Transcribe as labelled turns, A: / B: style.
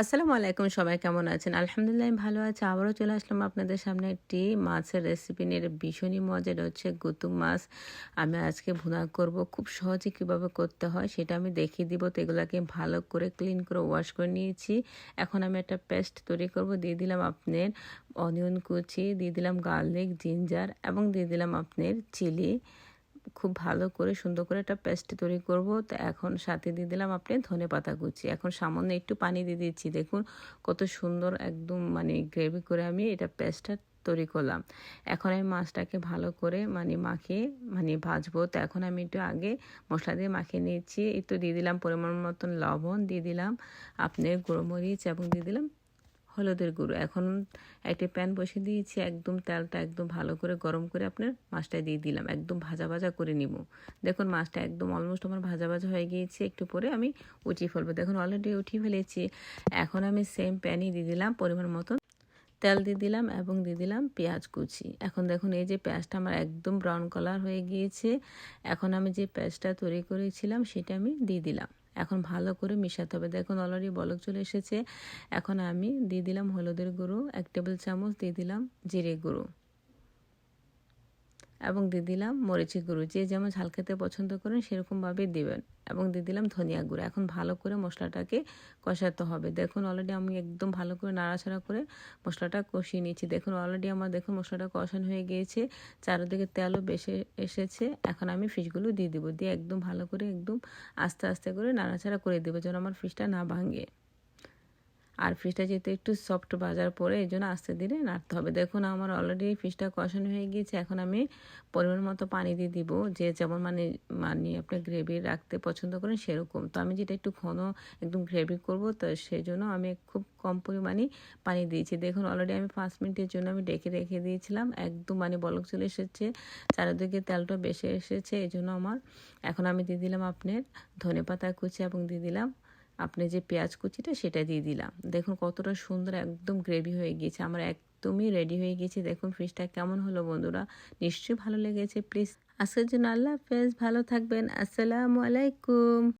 A: আসসালামু আলাইকুম, সবাই কেমন আছেন? আলহামদুলিল্লাহ, আমি ভালো আছি। আবারও চলে আসলাম আপনাদের সামনে একটি মাছের রেসিপি নিয়ে। ভীষণই মজার হচ্ছে গুতুম মাছ। আমি আজকে ভুনা করব, খুব সহজে কীভাবে করতে হয় সেটা আমি দেখিয়ে দিব। তো এগুলোকে ভালো করে ক্লিন করে ওয়াশ করে নিয়েছি। এখন আমি একটা পেস্ট তৈরি করব। দিয়ে দিলাম আপনার অনিয়ন কুচি, দিয়ে দিলাম গার্লিক জিঞ্জার এবং দিয়ে দিলাম আপনার চিলি খুব ভালো করে সুন্দর করে একটা পেস্ট তৈরি করব। তো এখন সাথে দিয়ে দিলাম আপনি ধনে পাতা কুচি। এখন সামান্য একটু পানি দিয়ে দিচ্ছি। দেখুন কত সুন্দর একদম মানে গ্রেভি করে আমি এটা পেস্টটা তৈরি করলাম। এখন আমি মাছটাকে ভালো করে মানে মাখিয়ে মানে ভাজবো। তো এখন আমি একটু আগে মশলা দিয়ে মাখিয়ে নিয়েছি। একটু দিয়ে দিলাম পরিমাণ মতন লবণ দিয়ে দিলাম। আপনার গুঁড়ো মরিচ এবং দিয়ে দিলাম হলুদের গুঁড়ো। এখন একটি প্যান বসিয়ে দিয়েছি, একদম তেলটা একদম ভালো করে গরম করে আপনার মাছটা দিয়ে দিলাম। একদম ভাজা ভাজা করে নিব। দেখুন মাছটা একদম অলমোস্ট আমার ভাজা ভাজা হয়ে গিয়েছে, একটু পরে আমি উঠিয়ে ফেলব। দেখুন অলরেডি উঠিয়ে ফেলেছি। এখন আমি সেম প্যানই দিয়ে দিলাম পরিমাণ মতন। তেল দিয়ে দিলাম এবং দিয়ে দিলাম পেঁয়াজ কুচি। এখন দেখুন এই যে পেঁয়াজটা আমার একদম ব্রাউন কালার হয়ে গিয়েছে। এখন আমি যে পেঁয়াজটা তৈরি করেছিলাম সেটা আমি দিয়ে দিলাম। এখন ভালো করে মিশাতে হবে। দেখুন অলরেডি বলক চলে এসেছে। এখন আমি দিয়ে দিলাম হলুদের গুঁড়ো, এক টেবিল চামচ দিয়ে দিলাম জিরে গুঁড়ো। এবং দিয়ে দিলাম মরিচি গুঁড়ো। যে যেমন ঝাল খেতে পছন্দ করেন, সেরকমভাবে দেবেন। এবং দিয়ে দিলাম ধনিয়া গুঁড়ো। এখন ভালো করে মশলাটাকে কষাতে হবে। দেখুন অলরেডি আমি একদম ভালো করে নাড়াচাড়া করে মশলাটা কষিয়ে নিয়েছি। দেখুন অলরেডি আমার, দেখুন মশলাটা কষানো হয়ে গিয়েছে। চারিদিকে তেলও বেশি এসেছে। এখন আমি ফিশগুলো দিয়ে দেবো। দিয়ে একদম ভালো করে একদম আস্তে আস্তে করে নাড়াচাড়া করে দেবো যেন আমার ফিশটা না ভাঙে। আর ফিশটা যেহেতু একটু সফট বাজার পরে, এই জন্য আস্তে ধীরে নাড়তে হবে। দেখুন, আমার অলরেডি ফিশটা কষানো হয়ে গিয়েছে। এখন আমি পরিমাণ মতো পানি দিয়ে দিব। যে যেমন মানে মানে আপনি গ্রেভি রাখতে পছন্দ করেন সেরকম। তো আমি যেটা একটু ঘন একদম গ্রেভি করব, তো সেই জন্য আমি খুব কম পরিমাণে পানি দিয়েছি। দেখুন অলরেডি আমি পাঁচ মিনিটের জন্য আমি ডেকে রেখে দিয়েছিলাম। একদম মানে বলক চলে এসেছে, চারিদিকে তেলটা বেশি এসেছে, এই জন্য আমার। এখন আমি দিয়ে দিলাম আপনার ধনে পাতা কুচি এবং দিয়ে দিলাম আপনি যে পেঁয়াজ কুচিটা সেটা দিয়ে দিলাম। দেখুন কতটা সুন্দর একদম গ্রেভি হয়ে গিয়েছে। আমার একদমই রেডি হয়ে গেছে দেখুন ফিশটা কেমন হলো বন্ধুরা। নিশ্চয়ই ভালো লেগেছে। প্লিজ আসার জন্য আল্লাহ হাফেজ। ভালো থাকবেন। আসসালামু আলাইকুম।